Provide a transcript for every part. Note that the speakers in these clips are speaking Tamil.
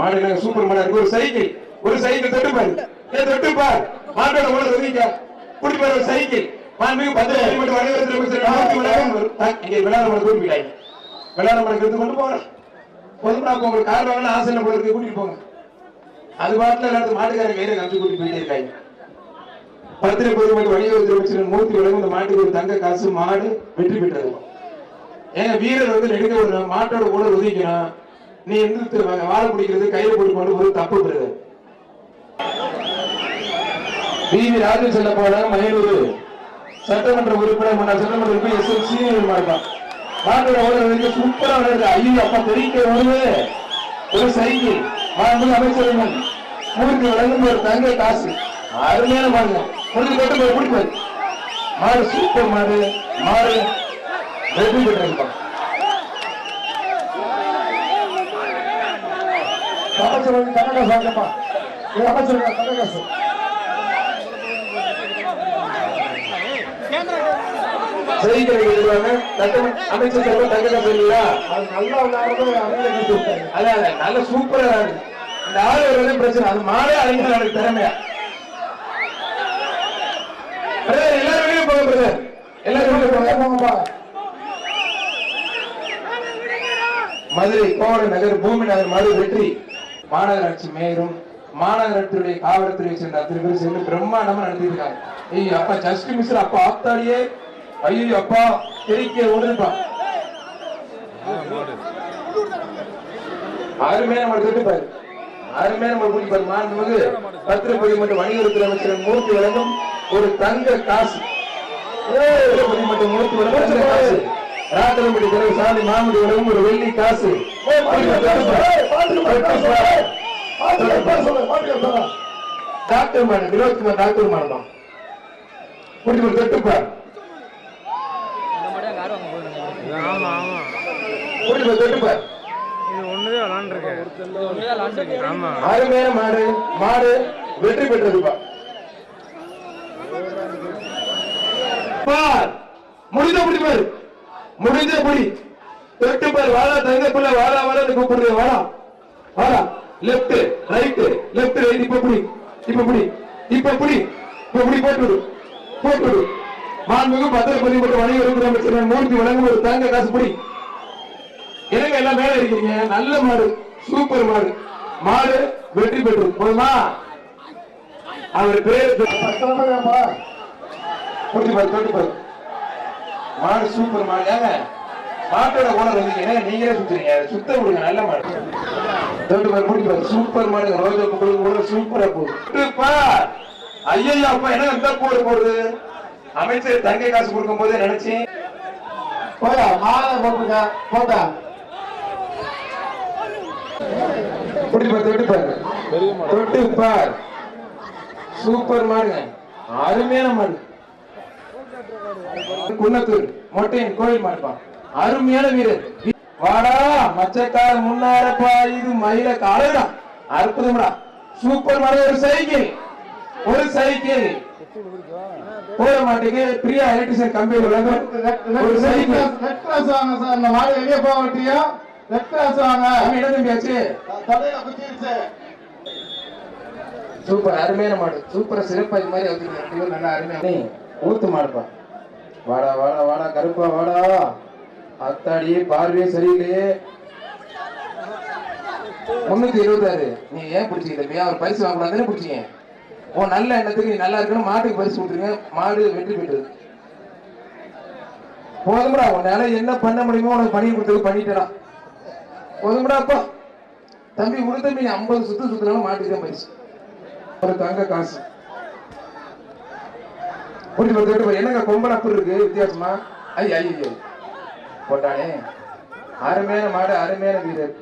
மாடு என்ன சூப்பர் மாடா ஒரு சைக்கிள் ஒரு சைக்கிள் தொட்டு பாரு ஏ தொட்டு பார் மாட்டோட ஓட ஒதுங்க குடி பாரு ஒரு சைக்கிள். மாண்புமிகு பத்து மட்டும் வணிகத்தில் அமைச்சர் நாற்பத்தி விளையாடும் ஒரு இங்க விளையாட மாடு கூட்டி போயிட்டாங்க. விளையாட மாடு எடுத்து கொண்டு போங்க பொதுமடா உங்களுக்கு கார் வாங்கலாம் ஆசை போல இருக்கு கூட்டிட்டு போங்க. அது பாட்டுல எல்லாரும் மாட்டுக்காரங்க கையில கமிச்சு கூட்டி போயிட்டே இருக்காங்க. பத்திரை பொது மட்டும் வணிகத்துறை அமைச்சர் மூர்த்தி வழங்கும் இந்த மாட்டுக்கு ஒரு தங்க காசு மாடு வெற்றி பெற்றது. ஏங்க வீரர் வந்து நெடுக்க ஒரு மாட்டோட கூட ஒதுக்கணும் நீ எந்த வாழை பிடிக்கிறது கையில போட்டு கொண்டு போது தப்பு பெறுது வி வி. ராஜன் செல்ல போன மயிலூர். சட்டமன்ற உறுப்பினர் முன்னாள் சட்டமன்ற உறுப்பினர் எஸ். எல் சீனியர் மாட்டான் மாட்டோட சூப்பரா விளையாடுது. ஐயோ அப்பா தெரிவிக்க வருது ஒரு சைக்கிள். மாண்பு அமைச்சர் மூர்த்தி வழங்கும் ஒரு தங்க காசு. அருமையான மாடுங்க முடிஞ்சு கட்டு போய் பிடிப்பாரு. மாடு சூப்பர் மாடு. மாடு வெற்றி அமைச்சர் வாங்கப்பா இது அமைச்சர் கனகாசு செய்திகளை எழுதுவாங்க. சட்டமன்ற அமைச்சர் செல்வ தங்க காசு இல்லையா அது நல்லா விளையாடுறது அதான் நல்ல சூப்பரா ஆளு பிரச்சனை அது மாடே அழிஞ்சு நடக்கு திறமையா. எல்லாரும் வெளியே போங்க பிரதர். எல்லாரும் வெளியே போங்க. போங்கப்பா? மதுரை கோவட நகர் பூமி நகர் மது வெற்றி. மாநகராட்சி மேயரும் மாநகராட்சியுடைய காவல்துறையை சேர்ந்த அத்தனை பேர் சேர்ந்து பிரம்மாண்டமா நடத்திருக்காங்க ஐயோ அப்பா ஜஸ்ட் மிஸ்டர் அப்பா ஆத்தாடியே. ஐயோ அப்பா தெரிக்க ஓடுப்பா அருமையான நம்ம கேட்டுப்பாரு அருமையான நம்ம பிடிப்பாரு மாண்புமிகு பத்திரப்பதி மற்றும் வணிகத்துறை அமைச்சர் மூர்த்தி வழங்கும் ஒரு தங்க காசு. பத்திரப்பதி மற்றும் மூர்த்தி வழங்கும் காசு. ராத்திரம்படி தலைவர் சாமி மாமுடி வழங்கும் ஒரு வெள்ளி காசு. Doctor madam Vinodkumar doctor madam ஒரு தொட்டுப்பார் ஒரு தொட்டுப்பார் அருமையான மாடு மாடு வெற்றி பெற்றதுப்பா முடிந்த முடிப்பார். முடிந்த புடி தொட்டு பார் வாடா தங்க பிள்ளை வாடா வாடா கூப்பிடுறது வாடா. வாடா. லெஃப்ட் ரைட் லெஃப்ட் ரைட் இப்ப புடி இப்ப புடி இப்ப புடி இப்ப புடி போட்டு விடு. போட்டு விடு. மாண்புமிகு பத்திரப்பதி மற்றும் வணிக அமைச்சர் மூர்த்தி வழங்கும் ஒரு தங்க காசு புடி எனக்கு எல்லாம் மேல இருக்கீங்க நல்ல மாடு. சூப்பர் மாடு. மாடு வெற்றி பெற்று போதுமா? அவர் பேர் தொட்டி பாரு தொட்டி பாரு. மாடு சூப்பர் மாடு மாட்டோட ஓனர் வந்தீங்கன்னா நீங்களே சுத்துறீங்க. சுத்த விடுங்க நல்ல மாடு. தொட்டு பாரு முடிச்சு பாரு சூப்பர் மாடு ரோஜா பொங்கலுக்கு கூட சூப்பரா போகுதுப்பா தொட்டு ஐயோ அப்பா என்ன இந்த போடு போடுது? அமைச்சர் தங்கை காசு கொடுக்கும் போதே நினைச்சேன். போயா மாலை போட்டுங்க போட்டா தொட்டு தொட்டுப்பார் தொட்டு சூப்பர் மாடுங்க. அருமையான மாடு. குன்னத்தூர் மொட்டையன் கோயில் மாடுப்பா அருமையான வீரர் வாடா மச்சக்கார முன்னாரப்பா இது மயில காலடா. அற்புதம்டா. சூப்பர் மாடு ஒரு சைக்கிள். ஒரு சைக்கிள். போட மாட்டேங்க. பிரியா எலக்ட்ரிஷியன் கம்பெனி வழங்கும் ஒரு சைக்கிள். ரெட் கிளாஸ் வாங்க சார். இந்த மாடு வெளியே போக மாட்டியா? ரெட் வாங்க நம்ம என்ன தம்பியாச்சு தலையில குத்திருச்சு. சூப்பர் அருமையான மாடு. சூப்பரா சிறப்பா இது மாதிரி வந்து நல்லா அருமையான ஊத்து மாடுப்பா. வாடா வாடா வாடா கருப்பா வாடா. அத்தாடி பார்வையே சரியில்லையே. முன்னூத்தி இருபத்தாறு. நீ ஏன் பிடிச்சிக்க தம்பி அவர் பரிசு வாங்கக்கூடாதுன்னு பிடிச்சிங்க ஓ நல்ல எண்ணத்துக்கு நீ நல்லா இருக்கணும். மாட்டுக்கு பரிசு கொடுத்துருங்க. மாடு வெற்றி பெற்று போதும்டா உன்னால என்ன பண்ண முடியுமோ உனக்கு பண்ணி கொடுத்தது பண்ணிட்டடா போதும்டா அப்பா. தம்பி உடு தம்பி ஐம்பது சுத்து சுத்தினாலும் மாட்டுக்கு தான் பரிசு. ஒரு தங்க காசு. கூட்டி போய் கேட்டு என்னங்க கொம்பன் அப்படி இருக்கு? வித்தியாசமா? ஐய் ஐயோ போட்டானே. அருமையான மாடு அருமையான வீரர்.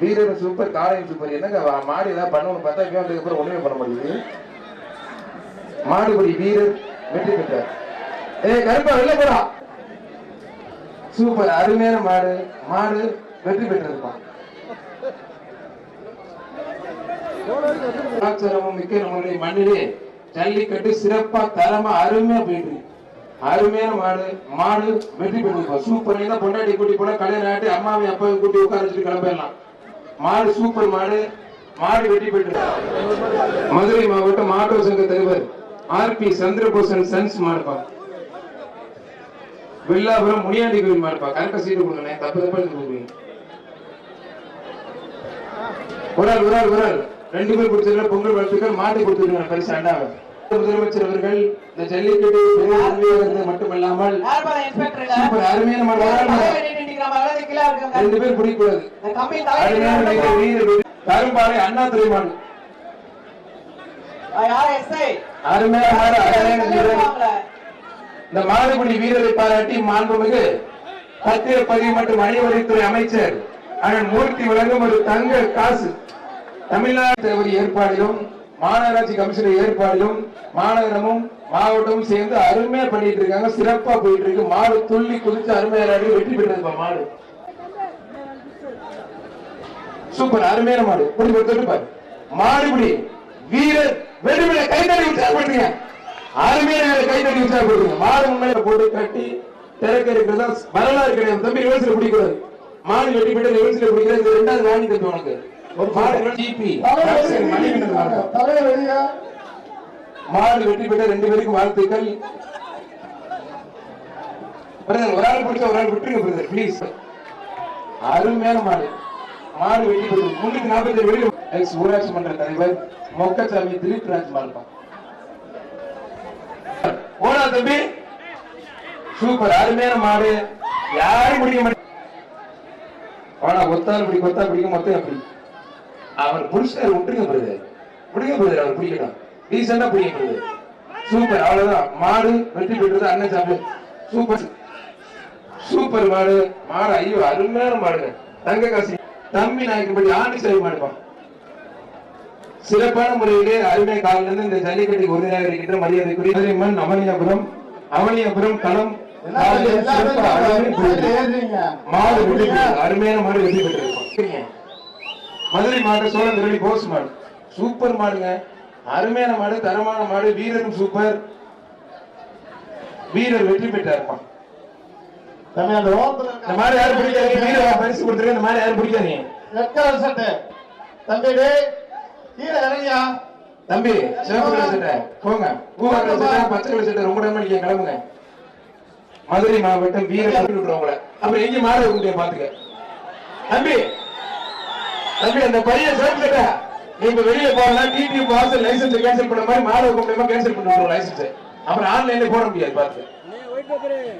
வீரர் சூப்பர் காலையில் சூப்பர் என்னங்க மாடு ஏதாவது பண்ணணும்னு பார்த்தா இவன் வந்ததுக்கு அப்புறம் ஒண்ணுமே பண்ண முடியுது. மாடுபடி வீரர் வெற்றி பெற்றார். ஏய் கருப்பா வெளில போடா. சூப்பர் அருமையான மாடு. மாடு வெற்றி பெற்றிருப்பான். மிக்க நம்மளுடைய மண்ணிலே ஜல்லிக்கட்டு சிறப்பா தரமா அருமையா போயிட்டு அருமையான மாடு மாடு வெற்றி பெற்றிருப்போம் சூப்பர். தான் பொண்டாட்டி கூட்டி போனா கல்யாணம் ஆட்டி அம்மாவை அப்பாவை கூட்டி உட்கார வச்சுட்டு கிளம்பிடலாம். மாடு சூப்பர் மாடு. மாடு வெற்றி பெற்று மதுரை மாவட்டம் மாட்டோ சங்க தலைவர் ஆர் பி சந்திரபூஷன் சன்ஸ் மாடுப்பா. வில்லாபுரம் முனியாண்டி கோயில் மாடுப்பா. கரெக்டா சீட்டு கொடுங்க தப்பு தப்பா எடுத்து ஒரு ஆள் ஒரு ஆள் ஒரு ஆள். ரெண்டு பேர் கொடுத்துருக்க பொங்கல் வாழ்த்துக்கள் மாட்டை கொடுத்துருக்காங்க பரிசு அண்டாவை முதலமைச்சர் அவர்கள் இந்த ஜல்லிக்கட்டு பெரிய உரிமையாக இருந்தது மட்டுமல்லாமல் அருமையான. ரெண்டு பேர் மாடு அருமையான வீரர் இருப்பாங்களே. இந்த மாடுபிடி வீரரை பாராட்டி மாண்புமிகு பத்திரப்பதிவு மற்றும் அணிவரைத்துறை அமைச்சர் அண்ணன் மூர்த்தி வழங்கும் ஒரு தங்க காசு. தமிழ்நாடு தலைவர் ஏற்பாடிலும் மாநகராட்சி கமிஷனர் ஏற்பாடிலும் மாநகரமும் மாவட்டமும் சேர்ந்து அருமையா பண்ணிட்டு இருக்காங்க. சிறப்பா போயிட்டு இருக்கு. மாடு துள்ளி குதிச்சு அருமையா வெற்றி பெற்றது மாடு. சூப்பர். அருமையான மாடு. இப்படி ஒரு தொட்டு பாரு. மாடுபிடி வீரர் வெறுமனை கைத்தடி உற்சாகப்படுத்துங்க அருமையான வீரர் கைத்தடி உற்சாகப்படுத்துங்க மாடு உண்மையில போட்டு கட்டி திறக்க இருக்கிறதா? வரலாறு கிடையாது. தம்பி ரிவர்ஸ்ல பிடிக்கூடாது மாடு வெட்டி போட்டு ரிவர்ஸ்ல பிடிக்கிறது. ரெண்டாவது வாங்கி தம்பி உனக்கு ஒரு மாடு ஜிபி. மாடு? வெற்றி பெற்ற ரெண்டு பேருக்கும் வாழ்த்துக்கள். ஒரு ஆள் பிடிச்சா ஒரு ஆள் விட்டுருங்க பிரதர் ப்ளீஸ் அருமையான மாடு. மாடு வெற்றி பெற்று முன்னூத்தி நாற்பத்தி ஏழு வெளியில் எக்ஸ் ஊராட்சி மன்ற தலைவர் மொக்கசாமி திலீப் ராஜ் மால்பா. ஓனா தம்பி. சூப்பர் அருமையான மாடு. யாரும் பிடிக்க மாட்டேன். ஆனா ஒத்தால் பிடி கொத்தா பிடிக்க மொத்தம் அப்படி அவர் புடிச்சாரு விட்டுருங்க பிரதர் விடுங்க பிரதர் அவர் பிடிக்கணும் டீசெண்டா பிடிக்க பிரதர் சூப்பர் அவ்வளவுதான். மாடு வெற்றி பெற்றது அண்ணன் சாப்பிடு சூப்பர் சூப்பர் மாடு. மாடு ஐயோ அருமையான மாடுங்க. தங்க காசி. தம்பி நாயக்கப்படி ஆண்டி சேவை மாடுப்பா. சிறப்பான முறையிலே அருமை காலில் இருந்து இந்த ஜல்லிக்கட்டு உறுதியாக இருக்கின்ற மரியாதைக்குரிய மதுரைமன் அவனியாபுரம் அவனியாபுரம் களம். மாடு. அருமையான மாடு வெற்றி பெற்றிருக்கோம் மதுரை மாவட்ட சோழன் திருவள்ளி போஸ் மாடு. சூப்பர் மாடுங்க. அருமையான மாடு தரமான மாடு வீரரும் சூப்பர். வீரர் வெற்றி பெற்றாருப்பான் இந்த மாதிரி யாரும் பிடிக்காதீங்க பரிசு கொடுத்துருக்க இந்த மாதிரி யாரும் பிடிக்காதீங்க ரெட் கலர் சட்டை. தம்பி டேய் கீழே இறங்கியா? தம்பி சிவப்பு கலர் சட்டை. போங்க. பூவா கலர் சட்டை பச்சை கலர் சட்டை ரொம்ப நேரம் நீங்க கிளம்புங்க. மதுரை மாவட்டம் வீரர் விட்டுருவோம் உங்களை. அப்புறம் எங்க மாடு பாத்துக்க. தம்பி தம்பி அந்த பையன் சிவப்பு நீங்க வெளியில போகலாம் டிடி பாஸ் லைசன்ஸ் கேன்சல் பண்ண மாதிரி மாடு முடியுமா கேன்சல் பண்ணி விடுவோம் லைசன்ஸ் அப்புறம் ஆன்லைன்ல போட முடியாது பாத்து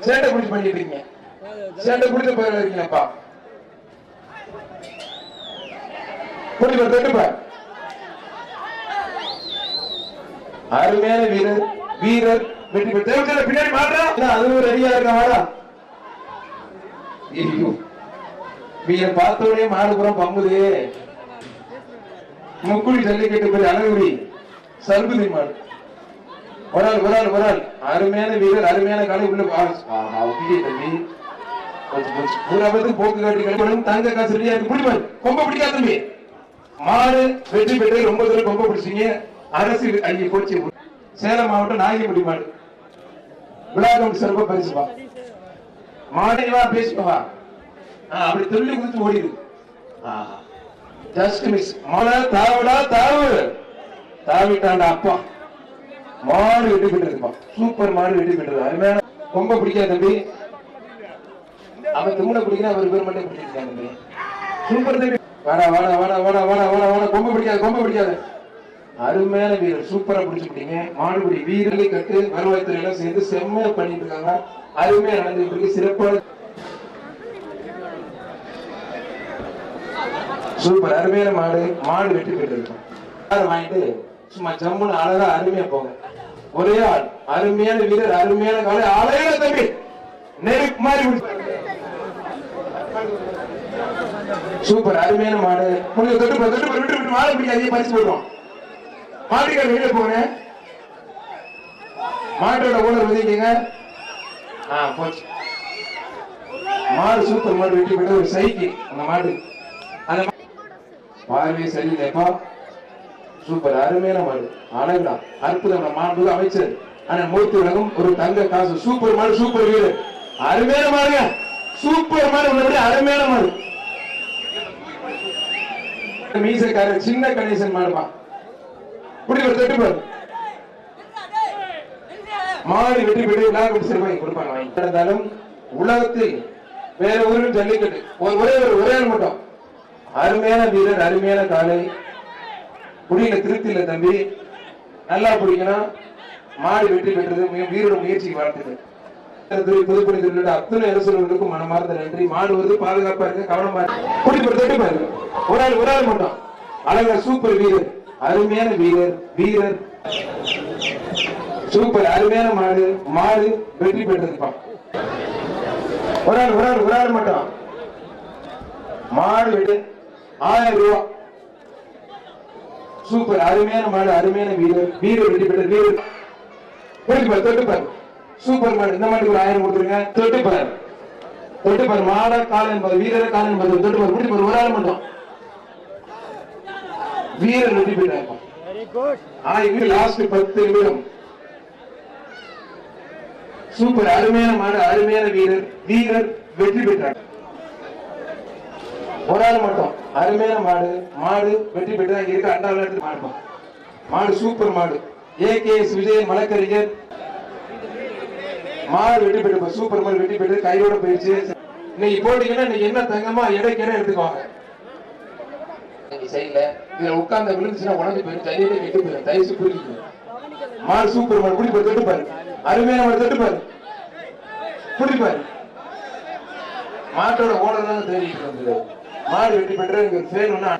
சேட்டை பிடிச்சி பண்ணிட்டு இருக்கீங்க. சேட்டை பிடிச்ச பேர் இருக்கீங்கப்பா புரியுது அருமையான வீரர் வீரர் வெற்றி பெற்ற பின்னாடி மாட்டா அது ஒரு ரெடியா இருக்க மாடா ஐயோ. வீர பார்த்தோடனே மாடுபுறம் பம்புதே. முக்குடி ஜல்லிக்கட்டு போய் அழகுடி. சர்புதி மாடு. ஒரு ஆள் ஒரு ஆள் ஒரு ஆள் அருமையான வீரர் அருமையான காலை உள்ள வா. தம்பி. போக்கு காட்டி கழிப்படும் தங்க காசு ரெடியா இருக்கு. பிடிப்பாரு கொம்ப பிடிக்காத தம்பி. மாடு வெற்றி பெற்று ரொம்ப தூரம் கொம்ப பிடிச்சீங்க. அரசு அங்கே போச்சு சேலம் மாவட்டம் நாயகப்பட்டி மாடு. விழாக்கம் சிறப்பா பரிசுப்பா மாடைவா பேசுப்பா அப்படி துள்ளி குதித்து ஓடிடு. ஜஸ்ட் மிஸ் மழை தாவடா தாவு. தாவிட்டாண்டா அப்பா. மாடு வெட்டி பெற்றிருப்பான். சூப்பர் மாடு வெட்டி பெற்றது அருமையான ரொம்ப பிடிக்காது தம்பி. அவன் தும்முன பிடிக்கிறா அவர் பேர் மட்டும் பிடிச்சிருக்காங்க தம்பி. சூப்பர் தம்பி. வாடா வாடா வாடா வாடா வாடா வாடா வாடா. கொம்பு பிடிக்காது கொம்பு பிடிக்காது. அருமையான வீரர். சூப்பரா பிடிச்சிருக்கீங்க மாடுபடி வீரர்களை கட்டு வருவாய்த்துறை எல்லாம் சேர்ந்து செம்மையா பண்ணிட்டு இருக்காங்க. அருமையா நடந்துட்டு இருக்கு. சிறப்பான சூப்பர் அருமையான மாடு மாடு வெற்றி பெற்றிருக்கும் மாடு வாங்கிட்டு சும்மா ஜம்முன்னு அழகா அருமையா போங்க. ஒரே ஆள் அருமையான வீரர் அருமையான காலை அழகான தம்பி நெருப்பு மாதிரி சூப்பர் அருமையான மாடு. முடிஞ்ச தொட்டு போ, தொட்டு போ, விட்டு விட்டு மாடு பிடிக்காதீங்க பரிசு போடுவோம். மாட்டுக்கார வெளியில போங்க. மாட்டோட ஓனர் ஒதுக்கிங்க ஆ போச்சு. மாடு சூப்பர் மாடு வெட்டி போயிட்டு ஒரு சைக்கிள் அந்த மாடு. பார்வை சரியில்லைப்பா சூப்பர் அருமையான மாடு. அழகுடா. அற்புதம் மாண்புது அமைச்சர் ஆனா மூர்த்தி உலகம் ஒரு தங்க காசு. சூப்பர் மாடு சூப்பர் வீடு. அருமையான மாடுங்க. சூப்பர் மாடு உள்ளபடி அருமையான மாடு. மீசக்கார சின்ன கணேசன் மாடுமா இப்படி ஒரு தட்டு பாரு மாடு வெற்றி பெற்று விழாக்கு சிறுபாய் கொடுப்பாங்க. வாங்கி இருந்தாலும் உலகத்தில் வேற ஊரில் ஜல்லிக்கட்டு. ஒரே ஒரு ஒரே ஆள் மட்டும். அருமையான வீரர் அருமையான காலை. குடியில திருப்தி தம்பி. நல்லா பிடிக்கணும். மாடு வெற்றி பெற்றது வீரோட முயற்சிக்கு வாழ்த்துக்கள் துறை பொதுப்பணி அத்தனை அரசுகளுக்கும் மனமார்ந்த நன்றி. மாடு வந்து பாதுகாப்பா இருக்கு கவனமா இருக்கு. குடி பாருங்க ஒரு ஆள் ஒரு ஆள் மட்டும். அழகா சூப்பர் வீரர். அருமையான வீரர் வீரர். சூப்பர் அருமையான மாடு. மாடு வெற்றி பெற்றதுப்பா. ஒரு ஆள் ஒரு ஆள் ஒரு ஆள் மட்டும். மாடு வெட்டு ஆயிரம் ரூபாய் சூப்பர். அருமையான மாடு அருமையான வீரர் வீரர் வெற்றி பெற்ற வீரர் தொட்டு பாரு தொட்டு பாரு. சூப்பர் மாடு. இந்த மாட்டுக்கு ஒரு ஆயிரம் கொடுத்துருங்க. தொட்டு பாரு. தொட்டு பாரு. மாட கால் என்பது வீரர கால் என்பது. தொட்டு பாரு. முடிச்சு பாரு. ஒரு ஆள் மட்டும். வீரர் வெற்றி பெற்றார் ஆயிரம். லாஸ்ட் பத்து நிமிடம். சூப்பர். அருமையான மாடு அருமையான வீரர். வீரர் வெற்றி பெற்றார். ஒரு ஆள் மட்டும் அருமையான மாடு. மாடு வெற்றி பெற்று அங்க இருக்க. அண்டா விளையாட்டு மாடு சூப்பர் மாடு. ஏ ஏகேஎஸ் விஜயன் மலக்கறிஞர் மாடு வெட்டி பெற்று சூப்பர் மாடு வெட்டி பெற்று கையோட போயிடுச்சு. இன்னைக்கு போட்டீங்கன்னா இன்னைக்கு என்ன தங்கமா இடைக்கு இடம் எடுத்துக்குவாங்க. இன்னைக்கு செய்யல இதுல உட்கார்ந்த விழுந்துச்சுன்னா உடஞ்சு போயிடும் கையில கெட்டு போயிடும். தயசு புரிஞ்சுக்கணும் மாடு சூப்பர் மாடு. குடி போய் தொட்டு பாரு. அருமையான மாடு தட்டுப்பாரு பாரு. மாட்டோட ஓடலாம் தெரியும் மாடு வெட்டி இங்க ஃபேன் ஒண்ணு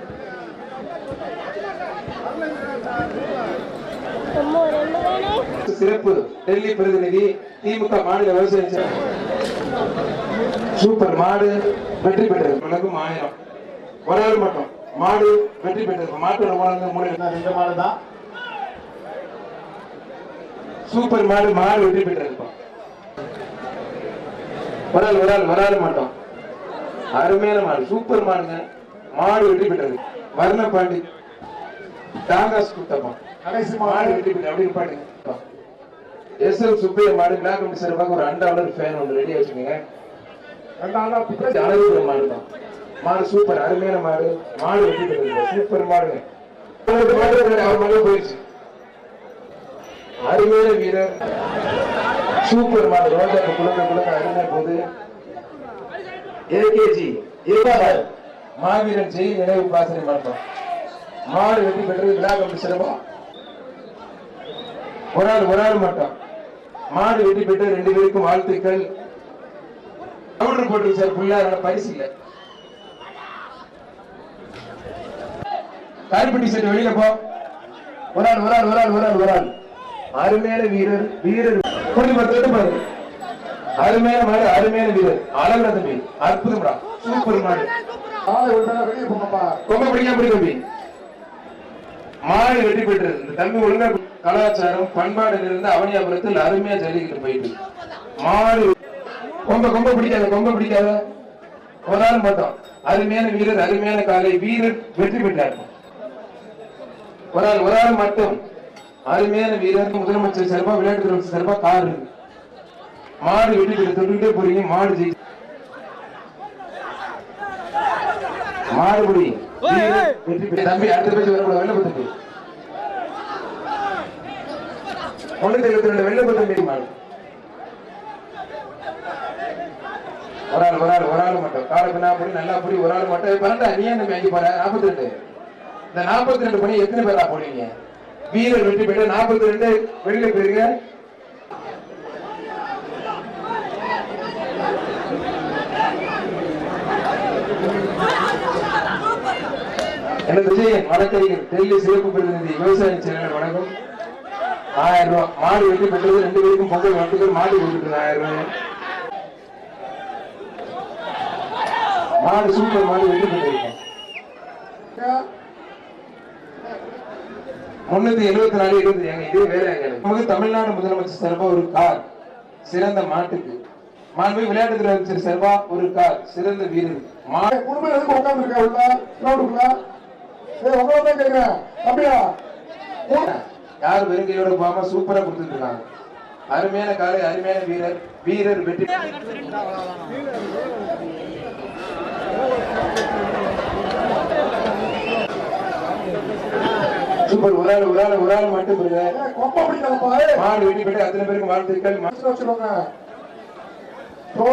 சிறப்பு டெல்லி பிரதிநிதி திமுக மாநில விவசாய. சூப்பர் மாடு வெற்றி பெற்றது. உலகம் ஆயிரம். ஒரு ஆள் மட்டும். மாடு வெற்றி பெற்றது. மாட்டோட ஓனர் மூணு ரெண்டு மாடு தான்? சூப்பர் மாடு மாடு வெற்றி பெற்றிருப்பா ஒரு ஆள் ஒரு ஆள் ஒரு ஆள் மாட்டோம். அருமையான மாடு சூப்பர் மாடுங்க. மாடு வெற்றி பெற்றது. வர்ண பாண்டி. டாகாஸ் குத்தப்பா. கடைசி மாடு. வெற்றி பெற்று அப்படி பாடுங்க எஸ் எல் சுப்பைய மாடு பிளாக் கமிட்டி சார்பாக ஒரு அண்டாவலர் ஃபேன் ஒன்று ரெடி வச்சுக்கோங்க. அழகு மாடு தான் மாடு சூப்பர் அருமையான மாடு. மாடு வெற்றி பெற்றது. சூப்பர் மாடுங்க. அவர் மாடு போயிடுச்சு. அருமையான வீரர். சூப்பர் மாடு. ரோஜா குழுக்க குழுக்க அருமையா போகுது. ஏகேஜி ஏகாதர் மாவீரன் ஜெய் நினைவு பாசனை மாட்டோம் மாடு வெற்றி பெற்றது விழா கமிட்டி சிறப்பா. ஒரு ஆள் ஒரு ஆள் மட்டும். மாடு வெற்றி பெற்று ரெண்டு பேருக்கும் வாழ்த்துக்கள். பவுடர் போட்டு சார் புள்ளார பரிசு இல்ல. கருப்பட்டி செட்டு வெளியில போ. ஒரு ஆள் ஒரு ஆள் ஒரு ஆள் ஒரு ஆள் ஒரு ஆள். அருமையான வீரர் வீரர். கொஞ்சம் பாரு, பாரு. அருமையான மாடு அருமையான வீரர். அளவிட தம்பி. அற்புதம்டா சூப்பர் மாடு. பிடிக்காம பிடி தம்பி. மாடு வெற்றி பெற்றது. இந்த தம்பி ஒழுங்கா கலாச்சாரம் பண்பாடுல இருந்து அவனியாபுரத்தில் அருமையா ஜல்லிக்கிட்டு போயிட்டு. மாடு. கொம்ப கொம்ப பிடிக்காத கொம்ப பிடிக்காத. ஒரு ஆள் மட்டும். அருமையான வீரர் அருமையான காலை. வீரர் வெற்றி பெற்றார். ஒரு ஆள் ஒரு ஆள் மட்டும். அருமையான வீரர் முதலமைச்சர் சார்பா விளையாட்டுத்துறை சார்பா கார் இருக்கு. மாடு வெற்றி பெற்று தொட்டுக்கிட்டே போறீங்க மாடு ஜெயி வெற்றி பெற்று தம்பி அடுத்த பேச்சு வரக்கூடாது வெள்ள பத்தம்பி ஒண்ணு இருபத்தி ரெண்டு வெள்ள பத்தம்பி மாடு. ஒரு ஆள் ஒரு ஆள் ஒரு ஆள் மட்டும். காலை பின்னா அப்படி நல்லா அப்படி ஒரு ஆள் மட்டும். பன்னெண்டா நீ என்ன வாங்கி பாரு நாற்பத்தி ரெண்டு. இந்த நாற்பத்தி ரெண்டு பணி எத்தனை பேரா போடுவீங்க வீரர் வெற்றி பெற்று நாற்பத்தி ரெண்டு வெளியில போயிருங்க எனது விஜயன் வழக்கறிஞர் டெல்லி சிறப்பு பிரதிநிதி விவசாய செயலாளர் வணக்கம். ஆயிரம் ரூபாய் மாடு வெட்டி பெற்றது ரெண்டு பேருக்கும் பொங்கல் வட்டுகள் மாடு கொடுத்துட்டு ஆயிரம் ரூபாய். மாடு சூப்பர் மாடு வெட்டி பெற்றிருக்கேன் முன்னூத்தி எழுபத்தி நாலு இருபது எங்க இதே வேலை நமக்கு தமிழ்நாடு முதலமைச்சர் சார்பா ஒரு கார் சிறந்த மாட்டுக்கு. மாண்பு விளையாட்டுத்துறை அமைச்சர் சார்பா ஒரு கார் சிறந்த வீரர் மாடு குடும்பம் எதுக்கு உட்காந்துருக்கா உள்ள உங்களை தான் கேட்கிறேன் அப்படியா? யார் வெறுங்கையோட போகாம சூப்பரா கொடுத்துட்டு இருக்காங்க? அருமையான காலை அருமையான வீரர். வீரர் வெற்றி சூப்பர் ஒரு ஆள் ஒரு ஆள் ஒரு ஆள் மட்டும். மாடு வெட்டி போட்டு அத்தனை பேருக்கு வாழ்த்துக்கள்.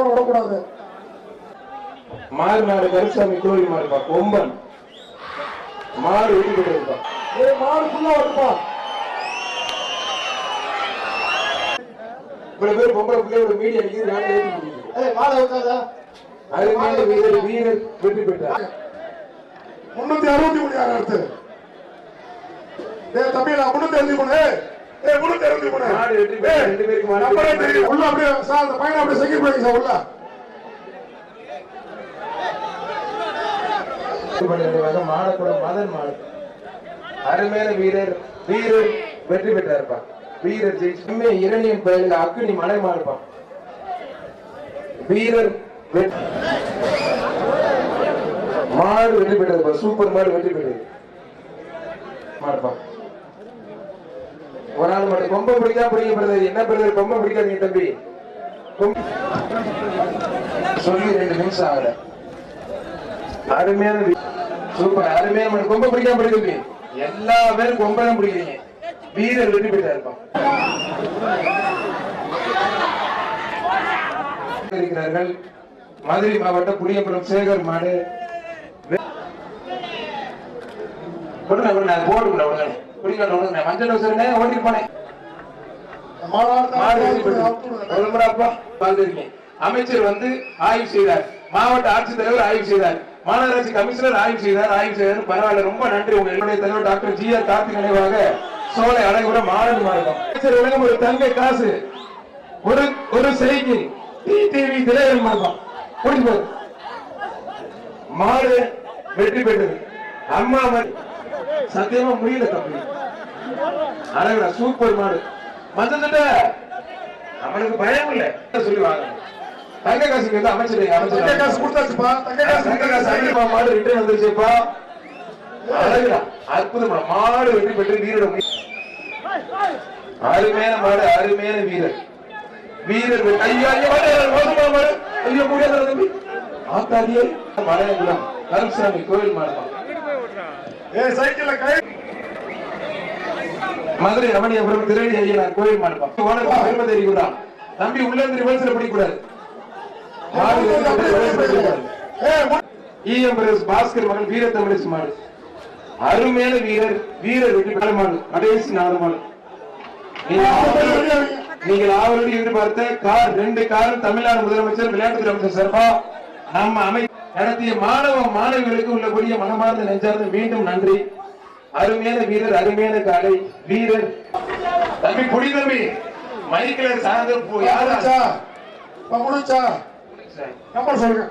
விடக்கூடாது. மாறு நாடு கருசாமி கோவில் மாடுப்பா கொம்பன். மாடு வெட்டி போட்டு இருப்பா ஏய் மாடு ஃபுல்லா வருப்பா இவ்வளவு பேர் பொம்பளை பிள்ளையோட மீடியா நிக்குது நானே முடியும் ஏய் மாடு வைக்காத அருமையான வீரர் வீரர் வெற்றி பெற்றார். முன்னூத்தி அறுபத்தி மூணு யார் அடுத்து? ஏய் தம்பி நான் முன்னூத்தி அறுபத்தி மூணு. ஏய் முன்னூத்தி அறுபத்தி மூணு. ரெண்டு பேருக்கு உள்ள அப்படியே சார் அந்த பையனை அப்படியே செக்யூர் பண்ணிங்க சார் உள்ள. பெற்ற மாடக்குளம் மதன் மாடு அருமையான வீரர் வீரர் வெற்றி பெற்றாருப்பா. வீரர் ஜெயிச்சுமே இரணியன் கோயிலில் அக்னி மலை மாடுப்பா வீரர் மாடு வெற்றி பெற்றது சூப்பர் மாடு வெற்றி பெற்றது. மாடுப்பான் ஒரு ஆள் மட்டும் கொம்ப பிடிக்காம பிடிக்க பிரதர். என்ன பிரதர் கொம்ப பிடிக்காதீங்க தம்பி. சொல்லி ரெண்டு நிமிஷம் ஆகல. அருமையான சூப்பர் அருமையான மாடு. கொம்ப பிடிக்காம பிடிக்க எல்லா பேரும் கொம்ப தான் பிடிக்கிறீங்க. வீரர் வெற்றி பெற்றா இருப்பான் இருக்கிறார்கள். மதுரை மாவட்டம் புளியபுரம் சேகர் மாடு. கொடுங்க கொடுங்க அது போடுங்க விடுங்க குடிக்கல மஞ்சள் வச்சுருந்தேன் ஓட்டி போனேன். பார்த்திருக்கீங்க. அமைச்சர் வந்து ஆய்வு செய்தார். மாவட்ட ஆட்சித்தலைவர் ஆய்வு செய்தார். மாநகராட்சி கமிஷனர் ஆய்வு செய்தார். ஆய்வு செய்தார் பரவாயில்ல. ரொம்ப நன்றி. உங்க என்னுடைய தலைவர் டாக்டர் ஜி ஆர் கார்த்திக் நினைவாக சோலை அழகுட மாநில மார்க்கம் ஒரு தங்க காசு. ஒரு ஒரு செய்தி டிடிவி திரையரங்க மார்க்கம் புரிஞ்சு மாடு வெற்றி பெற்றது. அம்மா ம- சத்தியமா முடியல தம்பி. அழகுடா சூப்பர் மாடு. மஞ்சள் அவனுக்கு பயம் இல்லை சொல்லுவாங்க. தங்க காசுக்கு வந்து அமைச்சர் தங்க காசு கொடுத்தாச்சுப்பா தங்க காசு தங்க காசு. ஐநூறு மாடு ரிட்டர்ன் வந்துருச்சுப்பா. அழகுடா. அற்புதமா. மாடு வெற்றி பெற்று வீரோட முடி- அருமையான மாடு அருமையான வீரர். வீரர் ஐயோ ஐயோ மாடு, மோசமான மாடு. ஐயோ முடியாத தம்பி? ஆத்தாடியே. மலையகுளம் கருப்சாமி கோயில் மாடுதான் ஏய் சைக்கிள்ல கை மதுரை ரமணியபுரம் திருவடி ஐயனார் கோயில் மாடுப்பா உனக்கு பெருமை தெரியுதா தம்பி உள்ள இருந்து ரிவர்ஸ்ல பிடிக்கூடாது பாஸ்கர் மகன் வீர தமிழச்சி மாடு அருமையான வீரர் வீரர் வெற்றி கடைசி நாலு நீங்கள் ஆவலோடு- எதிர்பார்த்த கார் ரெண்டு காரும் தமிழ்நாடு முதலமைச்சர் விளையாட்டுத்துறை அமைச்சர் சார்பா நம்ம அமை நடத்திய மாணவ மாணவிகளுக்கு உள்ளபடிய மனமார்ந்த நெஞ்சார்ந்த மீண்டும் நன்றி. அருமையான வீரர் அருமையான காலை வீரர். தம்பி புடி தம்பி மைக்கில் சார்ந்த யாரா? முடிச்சா இப்ப முடிச்சா நம்பர் சொல்லுங்க